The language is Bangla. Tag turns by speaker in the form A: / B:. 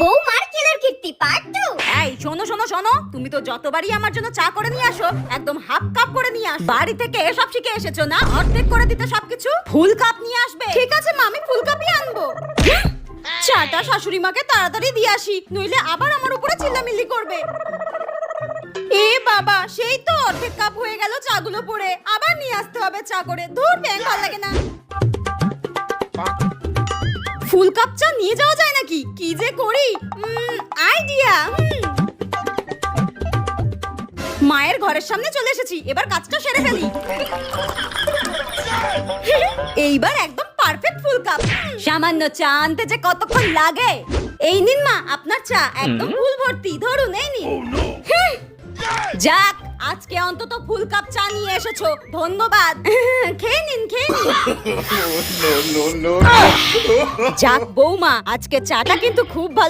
A: বৌমার কেলার কীর্তি পার্ট টু
B: এই, শোনো শোনো শোনো। তুমি তো যতবারই আমার জন্য চা করে নিয়ে আসো, একদম হাফ কাপ করে নিয়ে আসো। বাড়ি থেকে এসব শিখে এসেছ না? অর্ধেক করে দিতে সবকিছু? ফুল কাপ নিয়ে আসবে। ঠিক আছে, মা, আমি ফুল কাপই আনব। চাটা শাশুড়ি মাকে তাড়াতাড়ি দিয়ে আসি, নইলে আবার আমার উপরে চিল্লামিল্লি করবে। এ বাবা, সেই তো অর্ধেক কাপ হয়ে গেল চাগুলো পড়ে। আবার নিয়ে আসতে হবে চা করে। ধুর ব্যাং ভালো লাগে না। ফুল কাপ চা নিয়ে যাওয়া যায় নাকি? কি যে করি? আইডিয়া মায়ের ঘরের সামনে চলে এসেছি এবার কাজটা সেরে ফেলি। এইবার একদম পারফেক্ট ফুল কাপ। সামান্য চা আনতে যে কতক্ষণ লাগে? এই নিন মা আপনার চা একদম ফুল ভর্তি। ধরুন এই নিন। হুম। যাক আজকে অন্তত ফুল কাপ চা নিয়ে এসেছ। ধন্যবাদ। খেয়ে নিন খেয়ে নিন. যাক বৌমা আজকে চাটা কিন্তু খুব ভালো